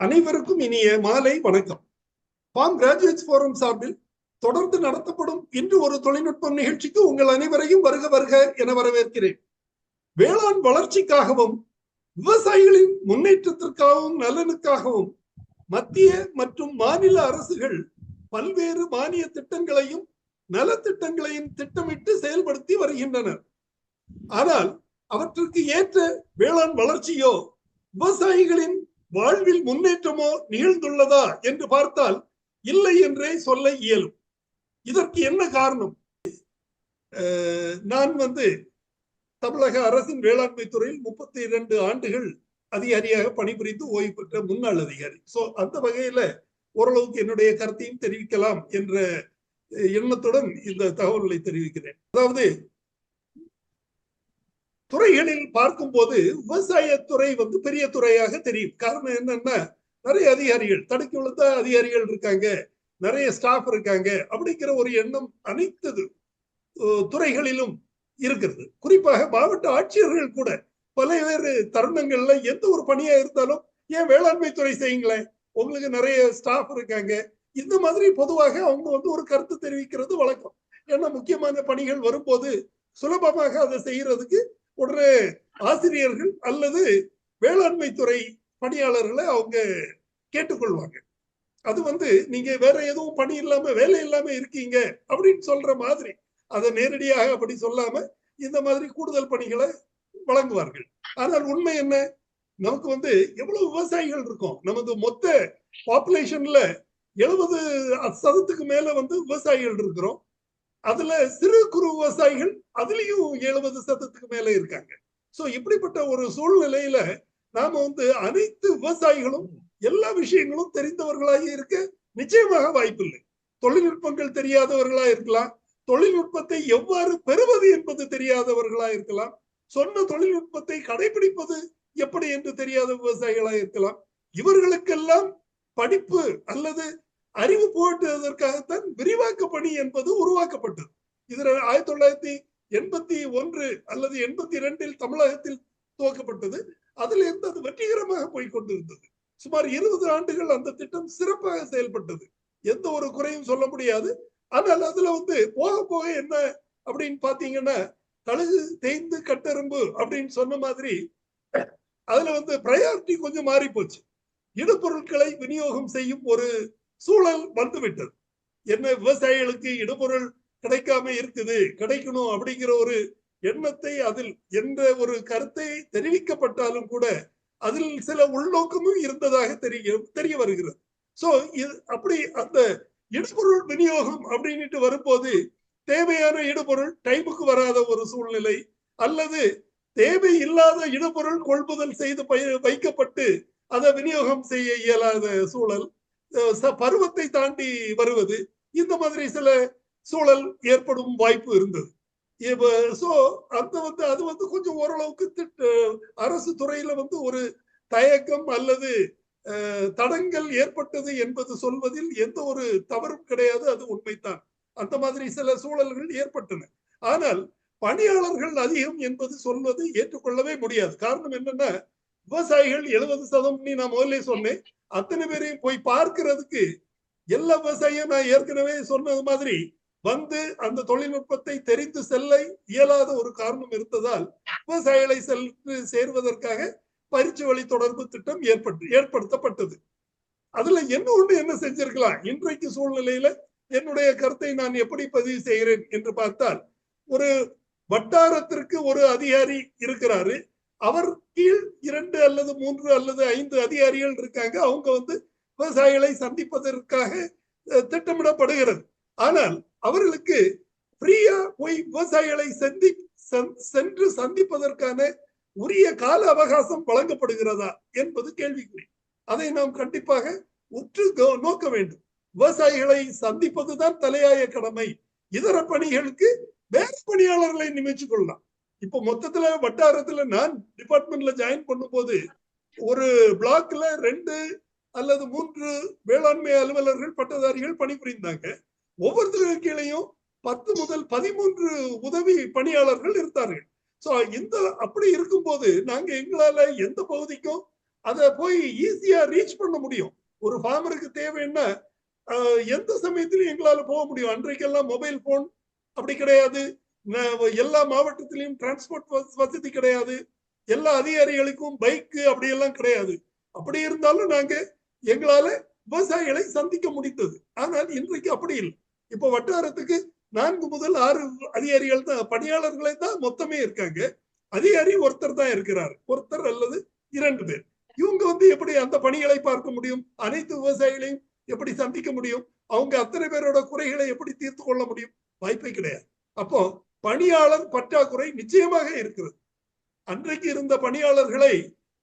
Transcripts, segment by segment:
அனைவருக்கும் இனிய மாலை வணக்கம். பாம் கிராஜுவேட் போரம் சார்பில் தொடர்ந்து நடத்தப்படும் இன்று ஒரு தொழில்நுட்பம் நிகழ்ச்சிக்கு உங்கள் அனைவரையும் வருக வருக என வரவேற்கிறேன். வேளாண் வளர்ச்சிக்காகவும் விவசாயிகளின் முன்னேற்றத்திற்காகவும் நலனுக்காகவும் மத்திய மற்றும் மாநில அரசுகள் பல்வேறு மானிய திட்டங்களையும் நலத்திட்டங்களையும் திட்டமிட்டு செயல்படுத்தி வருகின்றனர். ஆனால் அவற்றுக்கு ஏற்ற வேளாண் வளர்ச்சியோ விவசாயிகளின் வாழ்வில் முன்னேற்றமோ நிகழ்ந்துள்ளதா என்று பார்த்தால் இல்லை என்றே சொல்ல இயலும். இதற்கு என்ன காரணம்? நான் வந்து தமிழக அரசின் வேளாண்மை துறையில் முப்பத்தி இரண்டு ஆண்டுகள் அதிகாரியாக பணிபுரிந்து ஓய்வு பெற்ற முன்னாள் அதிகாரி. சோ அந்த வகையில ஓரளவுக்கு என்னுடைய கருத்தையும் தெரிவிக்கலாம் என்ற எண்ணத்துடன் இந்த தகவல்களை தெரிவிக்கிறேன். அதாவது துறைகளில் பார்க்கும்போது விவசாயத்துறை வந்து பெரிய துறையாக தெரியும். காரணம் என்னன்னா நிறைய அதிகாரிகள் தடுக்கி விழுந்த அதிகாரிகள் இருக்காங்க நிறைய ஸ்டாஃப் இருக்காங்க அப்படிங்கிற ஒரு எண்ணம் அனைத்து துறைகளிலும் இருக்கிறது. குறிப்பாக மாவட்ட ஆட்சியர்கள் கூட பல்வேறு தருணங்கள்ல எந்த ஒரு பணியா இருந்தாலும் ஏன் வேளாண்மை துறை செய்யுங்களேன்? உங்களுக்கு நிறைய ஸ்டாஃப் இருக்காங்க. இந்த மாதிரி பொதுவாக அவங்க வந்து ஒரு கருத்து தெரிவிக்கிறது வழக்கம். ஏன்னா முக்கியமான பணிகள் வரும்போது சுலபமாக அதை செய்யறதுக்கு ஒரு ஆசிரியர்கள் அல்லது வேளாண்மை துறை பணியாளர்களை அவங்க கேட்டுக்கொள்வாங்க. அது வந்து நீங்க வேற எதுவும் பணி இல்லாம வேலை இல்லாம இருக்கீங்க அப்படின்னு சொல்ற மாதிரி அதை நேரடியாக அப்படி சொல்லாம இந்த மாதிரி கூடுதல் பணிகளை வழங்குவார்கள். ஆனால் உண்மை என்ன? நமக்கு வந்து எவ்வளவு விவசாயிகள் இருக்கும். நமது மொத்த பாப்புலேஷன்ல எழுபது சதத்துக்கு மேல வந்து விவசாயிகள் இருக்கிறோம். அதுல சிறு குறு விவசாயிகள் அதுலயும் எழுபது சதத்துக்கு மேல இருக்காங்க. சோ இப்படிப்பட்ட ஒரு சூழ்நிலையில நாம வந்து அனைத்து விவசாயிகளும் எல்லா விஷயங்களும் தெரிந்தவர்களாக இருக்க நிச்சயமாக வாய்ப்பில்லை தொழில்நுட்பங்கள் தெரியாதவர்களா இருக்கலாம். தொழில்நுட்பத்தை எவ்வாறு பெறுவது என்பது தெரியாதவர்களா இருக்கலாம். சொன்ன தொழில்நுட்பத்தை கடைபிடிப்பது எப்படி என்று தெரியாத விவசாயிகளா இருக்கலாம். இவர்களுக்கெல்லாம் படிப்பு அல்லது அறிவு போட்டுவதற்காகத்தான் விரிவாக்க பணி என்பது உருவாக்கப்பட்டது. இதுல ஆயிரத்தி தொள்ளாயிரத்தி எண்பத்தி ஒன்று அல்லது எண்பத்தி இரண்டில் தமிழகத்தில் துவக்கப்பட்டது. அதுல இருந்து அது வெற்றிகரமாக போய்கொண்டிருந்தது சுமார் இருபது ஆண்டுகள் அந்த திட்டம் சிறப்பாக செயல்பட்டது. எந்த ஒரு குறையும் சொல்ல முடியாது. ஆனால் அதுல வந்து போக போக என்ன அப்படின்னு பாத்தீங்கன்னா கழுகு தேய்ந்து கட்டெரும்பு அப்படின்னு சொன்ன மாதிரி அதுல வந்து ப்ரையாரிட்டி கொஞ்சம் மாறி போச்சு இடுபொருட்களை விநியோகம் செய்யும் ஒரு சூழல் வந்துவிட்டது. என்ன விவசாயிகளுக்கு இடுபொருள் கிடைக்காம இருக்குது கிடைக்கணும் அப்படிங்கிற ஒரு எண்ணத்தை அதில் என்ற ஒரு கருத்தை தெரிவிக்கப்பட்டாலும் கூட அதில் சில உள்நோக்கமும் இருந்ததாக தெரிய தெரிய வருகிறது. சோ இது அப்படி அந்த இடுபொருள் விநியோகம் அப்படின்ட்டு வரும்போது தேவையான இடுபொருள் டைமுக்கு வராத ஒரு சூழ்நிலை அல்லது தேவை இல்லாத இடுபொருள் கொள்முதல் செய்து வைக்கப்பட்டு அதை விநியோகம் செய்ய இயலாத சூழல் பருவத்தை தாண்டி வருவது. இந்த மாதிரி சில சூழல் ஏற்படும் வாய்ப்பு இருந்தது. சோ அந்த வந்து அது வந்து கொஞ்சம் ஓரளவுக்கு அரசு துறையில வந்து ஒரு தயக்கம் அல்லது தடங்கள் ஏற்பட்டது என்பது சொல்வதில் எந்த ஒரு தவறும் கிடையாது. அது உண்மைத்தான் அந்த மாதிரி சில சூழல்கள் ஏற்பட்டன. ஆனால் பணியாளர்கள் அதிகம் என்பது சொல்வது ஏற்றுக்கொள்ளவே முடியாது. காரணம் என்னன்னா விவசாயிகள் எழுபது சதம் நீ நான் முதல்ல சொன்னேன். அத்தனை பேரையும் போய் பார்க்கிறதுக்கு எல்லா விவசாயியும் நான் ஏற்கனவே சொன்னது மாதிரி வந்து அந்த தொழில்நுட்பத்தை தெரிந்து செல்ல இயலாத ஒரு காரணம் இருந்ததால் விவசாயிகளை சென்று சேர்வதற்காக பயிற்சி வழி தொடர்பு திட்டம் ஏற்பட்டு ஏற்படுத்தப்பட்டது. அதுல என்ன ஒண்ணு என்ன செஞ்சிருக்கலாம்? இன்றைக்கு சூழ்நிலையில என்னுடைய கருத்தை நான் எப்படி பதிவு செய்கிறேன் என்று பார்த்தால் ஒரு வட்டாரத்திற்கு ஒரு அதிகாரி இருக்கிறாரு. அவர் கீழ் இரண்டு அல்லது மூன்று அல்லது ஐந்து அதிகாரிகள் இருக்காங்க. அவங்க வந்து விவசாயிகளை சந்திப்பதற்காக திட்டமிடப்படுகிறது. ஆனால் அவர்களுக்கு ஃப்ரீயா போய் விவசாயிகளை சந்தி சென்று சந்திப்பதற்கான உரிய கால அவகாசம் வழங்கப்படுகிறதா என்பது கேள்விக்குறி. அதை நாம் கண்டிப்பாக உற்று நோக்க வேண்டும். விவசாயிகளை சந்திப்பதுதான் தலையாய கடமை. இதர பணிகளுக்கு வேறு பணியாளர்களை நியமிச்சு கொள்ளலாம். இப்ப மொத்தத்துல வட்டாரத்துல நான் டிபார்ட்மெண்ட்ல ஜாயின் பண்ணும் போது ஒரு பிளாக்ல ரெண்டு அல்லது மூன்று வேளாண்மை அலுவலர்கள் பட்டதாரிகள் பணிபுரிந்தாங்க. ஒவ்வொருத்தருக்கு கீழையும் பத்து முதல் பதிமூன்று உதவி பணியாளர்கள் இருந்தார்கள். சோ இந்த அப்படி இருக்கும்போது நாங்க எங்களால எந்த பகுதிக்கும் அதை போய் ஈஸியா ரீச் பண்ண முடியும். ஒரு ஃபார்மருக்கு தேவைன்னா எந்த சமயத்திலும் எங்களால போக முடியும். அன்றைக்கெல்லாம் மொபைல் போன் அப்படி கிடையாது. எல்லா மாவட்டத்திலையும் டிரான்ஸ்போர்ட் வசதி கிடையாது. எல்லா அதிகாரிகளுக்கும் பைக்கு அப்படி எல்லாம் கிடையாது. அப்படி இருந்தாலும் நாங்க எங்களால விவசாயிகளை சந்திக்க முடிந்தது. ஆனால் இன்றைக்கு அப்படி இல்லை. இப்ப வட்டாரத்துக்கு நான்கு முதல் ஆறு அதிகாரிகள் தான் பணியாளர்களே தான் மொத்தமே இருக்காங்க. அதிகாரி ஒருத்தர் தான் இருக்கிறார். ஒருத்தர் அல்லது இரண்டு பேர். இவங்க வந்து எப்படி அந்த பணிகளை பார்க்க முடியும்? அனைத்து விவசாயிகளையும் எப்படி சந்திக்க முடியும்? அவங்க அத்தனை பேரோட குறைகளை எப்படி தீர்த்து கொள்ள முடியும்? வாய்ப்பே கிடையாது. அப்போ பணியாளர் பற்றாக்குறை நிச்சயமாக இருக்கிறது. அன்றைக்கு இருந்த பணியாளர்களை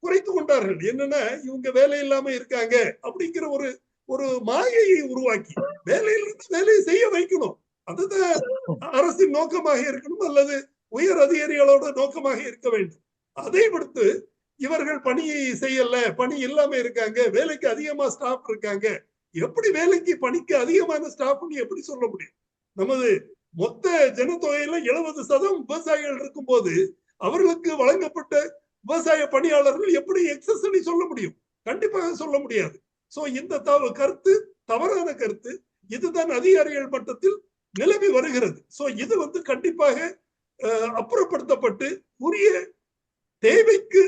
குறைத்து கொண்டார்கள். என்னன்னா இவங்க வேலை இல்லாம இருக்காங்க அப்படிங்கிற ஒரு ஒரு மாயையை உருவாக்கி வேலையிலிருந்து வேலையை செய்ய வைக்கணும். அதுதான் அரசின் நோக்கமாக இருக்கணும் அல்லது உயர் அதிகாரிகளோட நோக்கமாக இருக்க வேண்டும். அதை விடுத்து இவர்கள் பணியை செய்யல பணி இல்லாம இருக்காங்க வேலைக்கு அதிகமா ஸ்டாஃப் இருக்காங்க. எப்படி வேலைக்கு பணிக்கு அதிகமான ஸ்டாஃப்னு எப்படி சொல்ல முடியும்? நமது மொத்த ஜனத்தொகையில எழுபது சதம் விவசாயிகள் இருக்கும்போது அவர்களுக்கு வழங்கப்பட்ட விவசாய பணியாளர்கள் எப்படி எக்ஸஸ் சொல்ல முடியும்? கண்டிப்பாக சொல்ல முடியாது. சோ இந்த கருத்து தவறான கருத்து இதுதான் அதிகாரிகள் மட்டத்தில் நிலவி வருகிறது. சோ இது வந்து கண்டிப்பாக அப்புறப்படுத்தப்பட்டு உரிய தேவைக்கு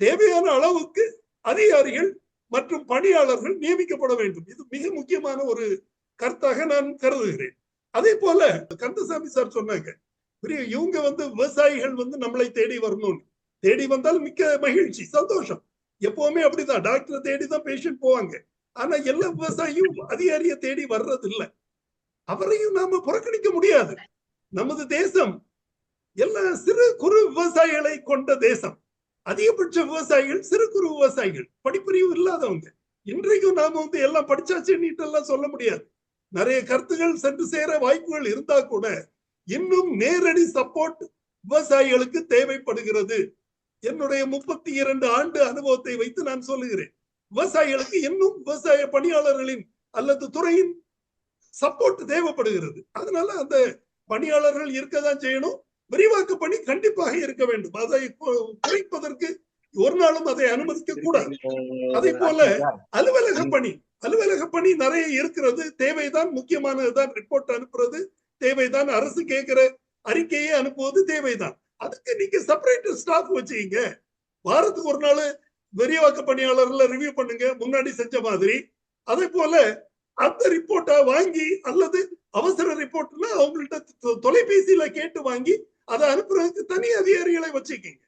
தேவையான அளவுக்கு அதிகாரிகள் மற்றும் பணியாளர்கள் நியமிக்கப்பட வேண்டும். இது மிக முக்கியமான ஒரு கருத்தாக நான் கருதுகிறேன். அதே போல கந்தசாமி சார் சொன்னாங்க பெரிய இவங்க வந்து விவசாயிகள் வந்து நம்மளை தேடி வரணும்னு. தேடி வந்தால் மிக்க மகிழ்ச்சி சந்தோஷம். எப்பவுமே அப்படிதான். டாக்டரை தேடி தான் பேஷண்ட் போவாங்க. ஆனா எல்லா விவசாயியும் அதிகாரியை தேடி வர்றது இல்லை அவரையும் நாம புறக்கணிக்க முடியாது. நமது தேசம் எல்லா சிறு குறு விவசாயிகளை கொண்ட தேசம். அதிகபட்ச விவசாயிகள் சிறு குறு விவசாயிகள். படிப்பறிவு இல்லாதவங்க. இன்றைக்கும் நாம வந்து எல்லாம் படிச்சாச்சு எல்லாம் சொல்ல முடியாது. நிறைய கருத்துகள் சென்று சேர வாய்ப்புகள் இருந்தா கூட இன்னும் நேரடி சப்போர்ட் விவசாயிகளுக்கு தேவைப்படுகிறது. என்னுடைய முப்பத்தி இரண்டு ஆண்டு அனுபவத்தை வைத்து நான் சொல்லுகிறேன். விவசாயிகளுக்கு இன்னும் விவசாய பணியாளர்களின் அல்லது துறையின் சப்போர்ட் தேவைப்படுகிறது. அதனால அந்த பணியாளர்கள் இருக்கதான் செய்யணும். விரிவாக்க பணி கண்டிப்பாக இருக்க வேண்டும். அதை குறைப்பதற்கு ஒரு நாளும் அதை அனுமதிக்க கூடாது. அதே போல அலுவலக பணி. அலுவலக பணி நிறைய இருக்கிறது. தேவைதான் முக்கியமானதுதான் ரிப்போர்ட் அனுப்புறது. தேவைதான் அரசு கேட்கிற அறிக்கையை அனுப்புவது தேவைதான். அதுக்கு நீங்க செப்பரேட் ஸ்டாஃப் வச்சுக்கீங்க. வாரத்துக்கு ஒரு நாள் விரிவாக்க பணியாளர்ல ரிவ்யூ பண்ணுங்க. முன்னாடி செஞ்ச மாதிரி. அதே போல அந்த ரிப்போர்ட்டை வாங்கி அல்லது அவசர ரிப்போர்ட்னா அவங்கள்ட்ட தொ- தொலைபேசியில கேட்டு வாங்கி அதை அனுப்புறதுக்கு தனி அதிகாரிகளை வச்சுக்கீங்க.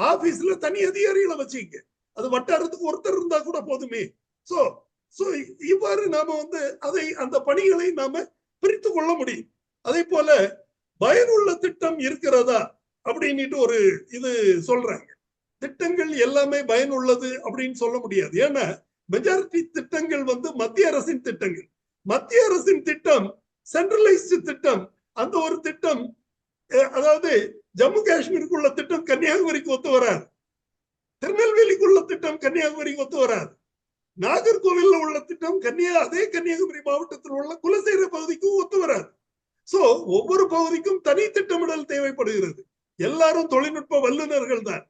ஆபீஸ்ல தனி அதிகாரிகளை வச்சுக்கீங்க. அது வட்டாரத்துக்கு ஒருத்தர் இருந்தா கூட போதுமே. சோ சோ இவ்வாறு நாம வந்து அதை அந்த பணிகளை நாம பிரித்து கொள்ள முடியும். அதே போல பயனுள்ள திட்டம் இருக்கிறதா அப்படின்னுட்டு ஒரு இது சொல்றாங்க. திட்டங்கள் எல்லாமே பயனுள்ளது அப்படின்னு சொல்ல முடியாது. ஏன்னா மெஜாரிட்டி திட்டங்கள் வந்து மத்திய அரசின் திட்டங்கள். மத்திய அரசின் திட்டம் சென்ட்ரலைஸ்டு திட்டம். அந்த ஒரு திட்டம் அதாவது ஜம்மு காஷ்மீருக்குள்ள திட்டம் கன்னியாகுமரிக்கு ஒத்து வராது. திருநெல்வேலிக்குள்ள திட்டம் கன்னியாகுமரிக்கு ஒத்து வராது. நாகர்கோவில்ல உள்ள திட்டம் கன்னியா அதே கன்னியாகுமரி மாவட்டத்தில் உள்ள குலசேர பகுதிக்கும் ஒத்து வராது. சோ ஒவ்வொரு பகுதிக்கும் தனி திட்டமிடல் தேவைப்படுகிறது. எல்லாரும் தொழில்நுட்ப வல்லுநர்கள் தான்.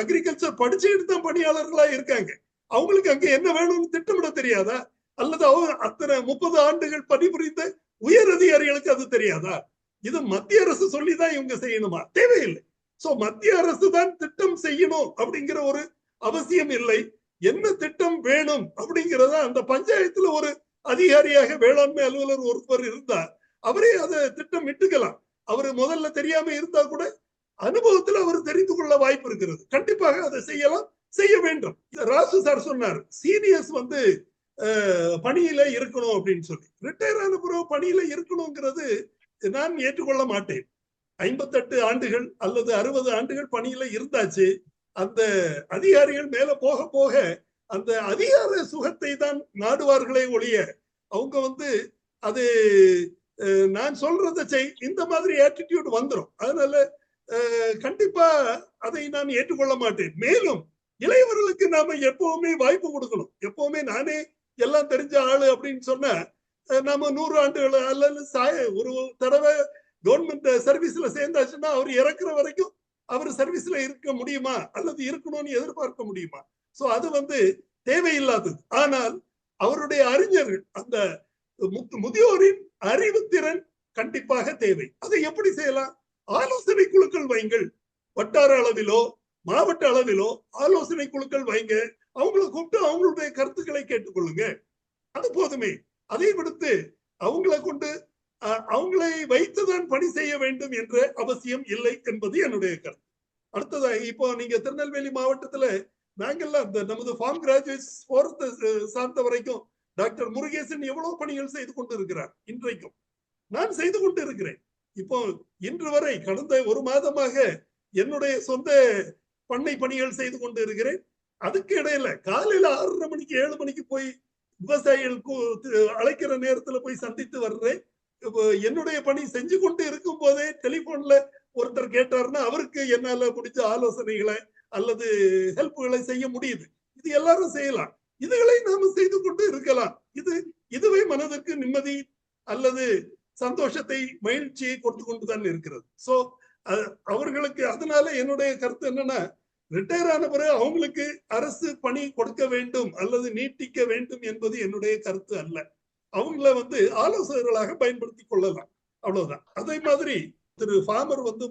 அக்ரிகல்ச்சர் படிச்சுக்கிட்டு தான் பணியாளர்களா இருக்காங்க. அவங்களுக்கு அங்க என்ன வேணும்னு திட்டமிட தெரியாதா? அல்லது அவங்க அத்தனை முப்பது ஆண்டுகள் பணிபுரிந்த உயர் அதிகாரிகளுக்கு அது தெரியாதா? இது மத்திய அரசு சொல்லிதான் இவங்க செய்யணுமா? தேவையில்லை. சோ மத்திய அரசு தான் திட்டம் செய்யணும் அப்படிங்கிற ஒரு அவசியம் இல்லை. என்ன திட்டம் வேணும் அப்படிங்கிறத அந்த பஞ்சாயத்துல ஒரு அதிகாரியாக வேளாண்மை அலுவலர் ஒருவர் இருந்தா அவரே அதை திட்டம் இட்டுக்கலாம். அவரு முதல்ல தெரியாம இருந்தா கூட அனுபவத்துல அவர் தெரிந்து கொள்ள வாய்ப்பு இருக்கிறது. கண்டிப்பாக அதை செய்யலாம் செய்ய வேண்டும். இத ராசு சார் சொன்னார் சீனியர்ஸ் வந்து பணியில இருக்கணும் அப்படின்னு சொல்லி. ரிட்டையர் ஆன பிறகு பணியில இருக்கணுங்கிறது நான் ஏற்றுக்கொள்ள மாட்டேன். ஐம்பத்தெட்டு ஆண்டுகள் அல்லது அறுபது ஆண்டுகள் பணியில இருந்தாச்சு. அந்த அதிகாரிகள் மேல போக போக அந்த அதிகார சுகத்தை தான் நாடுவார்களே ஒழிய அவங்க வந்து அது நான் சொல்றத செய் இந்த மாதிரி ஆட்டிடியூட் வந்துடும் அதனால கண்டிப்பா அதை நான் ஏற்றுக்கொள்ள மாட்டேன். மேலும் இளையவர்களுக்கு நாம எப்பவுமே வாய்ப்பு கொடுக்கணும். எப்பவுமே நானே எல்லாம் தெரிஞ்ச ஆளு அப்படின்னு சொன்னா நம்ம நாம நூறு ஆண்டுகள் அல்லது சாய ஒரு தடவை கவர்மெண்ட் சர்வீஸ்ல சேர்ந்தாச்சுன்னா அவர் இறக்குற வரைக்கும் அவர் சர்வீஸ்ல இருக்க முடியுமா? அல்லது இருக்கணும்னு எதிர்பார்க்க முடியுமா? சோ அது வந்து தேவையில்லாதது. ஆனால் அவருடைய அறிஞர்கள் அந்த முதியோரின் அறிவு திறன் கண்டிப்பாக தேவை. அதை எப்படி செய்யலாம்? ஆலோசனை குழுக்கள் வைங்கள். வட்டார அளவிலோ மாவட்ட அளவிலோ ஆலோசனை குழுக்கள் வைங்க. அவங்களை கூப்பிட்டு அவங்களுடைய கருத்துக்களை கேட்டுக்கொள்ளுங்க. அது போதுமே. அதை விடுத்து அவங்களை கொண்டு அவங்களை வைத்துதான் பணி செய்ய வேண்டும் என்ற அவசியம் இல்லை என்பது என்னுடைய கருத்து. அடுத்ததாக இப்போ நீங்க திருநெல்வேலி மாவட்டத்துல நாங்கெல்லாம் இந்த நமது ஃபார்ம் கிராஜுவேட்ஸ் போறத சார்ந்த வரைக்கும் டாக்டர் முருகேசன் எவ்வளவு பணிகள் செய்து கொண்டு இருக்கிறார் இன்றைக்கும். நான் செய்து கொண்டு இருக்கிறேன் இப்போ இன்று வரை கடந்த ஒரு மாதமாக என்னுடைய சொந்த பண்ணை பணிகள் செய்து கொண்டு இருக்கிறேன் அதுக்கு இடையில காலையில ஆறரை மணிக்கு ஏழு மணிக்கு போய் விவசாயிகள் அழைக்கிற நேரத்துல போய் சந்தித்து வர்றேன். என்னுடைய பணி செஞ்சு கொண்டு இருக்கும் போதே டெலிபோன்ல ஒருத்தர் கேட்டாருன்னா அவருக்கு என்னால முடிஞ்ச ஆலோசனைகளை அல்லது ஹெல்ப்புகளை செய்ய முடியுது. இது எல்லாரும் செய்யலாம். இதுகளை நாம செய்து கொண்டு இருக்கலாம். இது இதுவே மனதிற்கு நிம்மதி அல்லது சந்தோஷத்தை மகிழ்ச்சியை கொடுத்து கொண்டுதான் இருக்கிறது. சோ அவர்களுக்கு அதனால என்னுடைய கருத்து என்னன்னா ரிட்டையர் ஆன பிறகு அவங்களுக்கு அரசு பணி கொடுக்க வேண்டும் அல்லது நீட்டிக்க வேண்டும் என்பது என்னுடைய கருத்து அல்ல. அவங்கள வந்து ஆலோசகர்களாக பயன்படுத்தி கொள்ளலாம். அவ்வளவுதான். அதே மாதிரி திரு ஃபார்மர் வந்து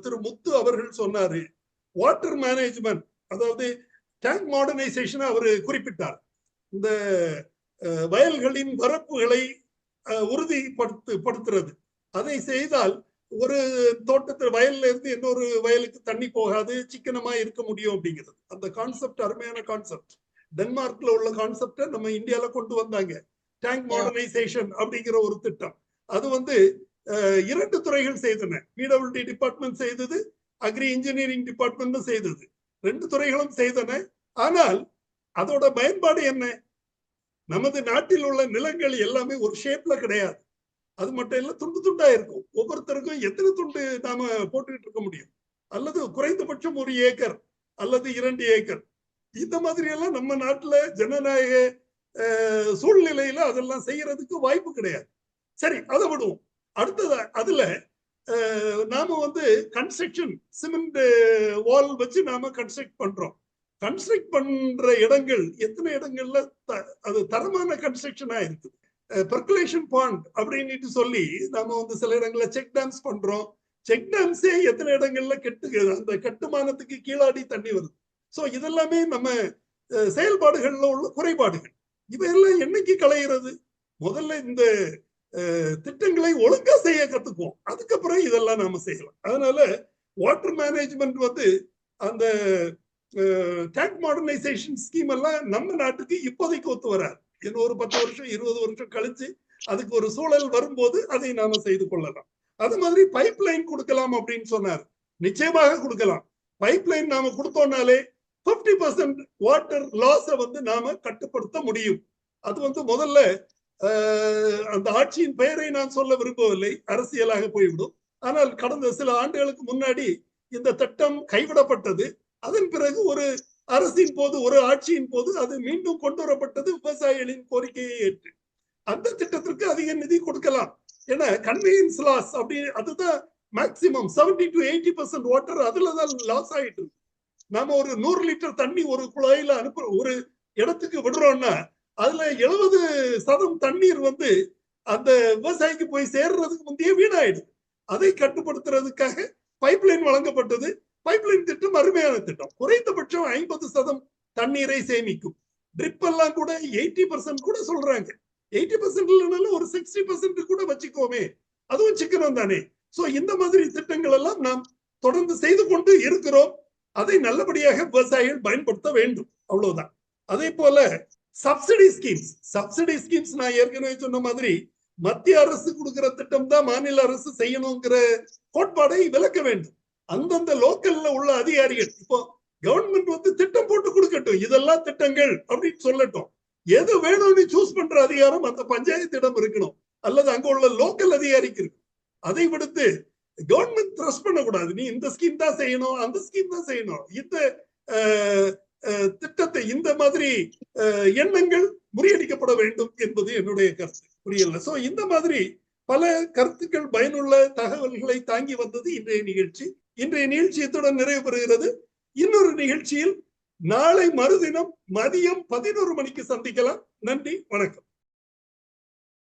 திரு முத்து அவர்கள் சொன்னாரு வாட்டர் மேனேஜ்மெண்ட் அதாவது டேங்க் மாடர்னைசேஷன் அவர் குறிப்பிட்டார். இந்த வயல்களின் வரப்புகளை அஹ், உறுதிப்படுத்து அதை செய்தால் ஒரு தோட்டத்தில் வயல்ல இருந்து இன்னொரு வயலுக்கு தண்ணி போகாது சிக்கனமா இருக்க முடியும் அப்படிங்கிறது. அந்த கான்செப்ட் அருமையான கான்செப்ட் டென்மார்க்ல உள்ள கான்செப்டை நம்ம இந்தியால கொண்டு வந்தாங்க. டேங்க் மாடர்னைசேஷன் அப்படிங்கிற ஒரு திட்டம். அது வந்து இரண்டு துறைகள் செய்தன. பிடபிள்யூடி டிபார்ட்மெண்ட் செய்தது அக்ரி இன்ஜினியரிங் டிபார்ட்மெண்ட் செய்தது. ரெண்டு துறைகளும் செய்தன. ஆனால் அதோட பயன்பாடு என்ன? நமது நாட்டில் உள்ள நிலங்கள் எல்லாமே ஒரு ஷேப்ல கிடையாது. அது மட்டும் இல்ல துண்டு துண்டா இருக்கும். ஒவ்வொருத்தருக்கும் எத்தனை துண்டு நாம போட்டுக்கிட்டு இருக்க முடியும்? அல்லது குறைந்தபட்சம் ஒரு ஏக்கர் அல்லது இரண்டு ஏக்கர். இந்த மாதிரி எல்லாம் நம்ம நாட்டுல ஜனநாயக சூழ்நிலையில அதெல்லாம் செய்யறதுக்கு வாய்ப்பு கிடையாது. சரி அதை விடுவோம். அடுத்தது அதுல நாம வந்து கன்ஸ்ட்ரக்ஷன் சிமெண்ட் வால் வச்சு நாம கன்ஸ்ட்ரக்ட் பண்றோம். கன்ஸ்ட்ரக்ட் பண்ற இடங்கள் எத்தனை இடங்கள்ல த- அது தரமான கன்ஸ்ட்ரக்ஷனா இருக்குது? பர்குலேஷன் பாண்ட் அப்படின்னுட்டு சொல்லி நாம வந்து சில இடங்கள்ல செக் டேம்ஸ் பண்றோம். செக் டேம்ஸே எத்தனை இடங்கள்ல கெட்டு அந்த கட்டுமானத்துக்கு கீழாடி தண்ணி வருது. ஸோ இதெல்லாமே நம்ம செயல்பாடுகளில் செயல்பாடுகள்ல உள்ள குறைபாடுகள். இவையெல்லாம் என்னைக்கு களைகிறது முதல்ல இந்த திட்டங்களை ஒழுங்கா செய்ய கத்துக்குவோம். அதுக்கப்புறம் இதெல்லாம் நாம செய்யலாம். அதனால வாட்டர் மேனேஜ்மெண்ட் வந்து அந்த டேங்க் மாடர்னைசேஷன் ஸ்கீம் எல்லாம் நம்ம நாட்டுக்கு இப்போதைக்கு ஒத்து வராது. இன்னும் ஒரு பத்து வருஷம் இருபது வருஷம் கழிச்சு அதுக்கு ஒரு சூழல் வரும்போது அதை நாம செய்து கொள்ளலாம். அது மாதிரி பைப் லைன் கொடுக்கலாம் அப்படின்னு சொன்னார். நிச்சயமாக கொடுக்கலாம். பைப் லைன் நாம கொடுத்தோம்னாலே 50% பர்சன்ட் வாட்டர் லாஸ வந்து நாம கட்டுப்படுத்த முடியும். அது வந்து முதல்ல அந்த ஆட்சியின் பெயரை நான் சொல்ல விரும்பவில்லை. அரசியலாக போய்விடும். ஆனால் கடந்த சில ஆண்டுகளுக்கு முன்னாடி இந்த திட்டம் கைவிடப்பட்டது. அதன் பிறகு ஒரு அரசின் போது ஒரு ஆட்சியின் போது அது மீண்டும் கொண்டு வரப்பட்டது விவசாயிகளின் கோரிக்கையை ஏற்று. அந்த திட்டத்திற்கு அதிக நிதி கொடுக்கலாம். ஏன்னா கன்வீனியன்ஸ் லாஸ் அப்படி அதுதான் maximum 70 to eighty percent water அதுல தான் லாஸ் ஆயிட்டு இருக்கு. நாம ஒரு நூறு லிட்டர் தண்ணி ஒரு குழாயில அனுப்புற ஒரு இடத்துக்கு விடுறோம்னா அதுல எழுபது சதம் தண்ணீர் வந்து அந்த விவசாயிக்கு போய் சேர்றதுக்கு முந்தைய வீணாயிடுது. அதை கட்டுப்படுத்துறதுக்காக பைப்லைன் வழங்கப்பட்டது. பைப்லைன் திட்டம் அருமையான திட்டம். குறைந்தபட்சம் ஐம்பது சதம் தண்ணீரை சேமிக்கும். ட்ரிப் எல்லாம் கூட எயிட்டி பர்சன்ட் கூட சொல்றாங்க. எயிட்டி பர்சன்ட் இல்லைனாலும் ஒரு சிக்ஸ்டி பர்சன்ட் கூட வச்சுக்கோமே. அதுவும் சிக்கனம் தானே சோ இந்த மாதிரி திட்டங்கள் எல்லாம் நாம் தொடர்ந்து செய்து கொண்டு இருக்கிறோம். அதை நல்லபடியாக விவசாயிகள் பயன்படுத்த வேண்டும். அவ்வளவுதான். அதே போல சப்சிடி ஸ்கீம்ஸ் சப்சிடி ஸ்கீம்ஸ் நான் ஏற்கனவே சொன்ன மாதிரி மத்திய அரசு கொடுக்கிற திட்டம் தான் மாநில அரசு செய்யணுங்கிற கோட்பாடை விளக்க வேண்டும். அந்தந்த லோக்கல்ல உள்ள அதிகாரிகள் இப்போ கவர்மெண்ட் வந்து திட்டம் போட்டு கொடுக்கட்டும். இதெல்லாம் திட்டங்கள் அப்படின்னு சொல்லட்டும். எது வேணும்னு சூஸ் பண்ற அதிகாரம் அந்த பஞ்சாயத்திடம் இருக்கணும். அல்லது அங்க உள்ள லோக்கல் அதிகாரிக்கு இருக்கும் அதை விடுத்து கவர்மெண்ட் த்ரஸ்ட் பண்ணக்கூடாது. நீ இந்த ஸ்கீம் தான் செய்யணும் அந்த ஸ்கீம் தான் செய்யணும். இந்த திட்டத்தை இந்த மாதிரி எண்ணங்கள் முறியடிக்கப்பட வேண்டும் என்பது என்னுடைய கருத்து. புரியல? சோ இந்த மாதிரி பல கருத்துக்கள் பயனுள்ள தகவல்களை தாங்கி வந்தது இன்றைய நிகழ்ச்சி. இன்றைய நிகழ்ச்சி இத்துடன் நிறைவு பெறுகிறது. இன்னொரு நிகழ்ச்சியில் நாளை மறுதினம் மதியம் பதினோரு மணிக்கு சந்திக்கலாம். நன்றி வணக்கம்.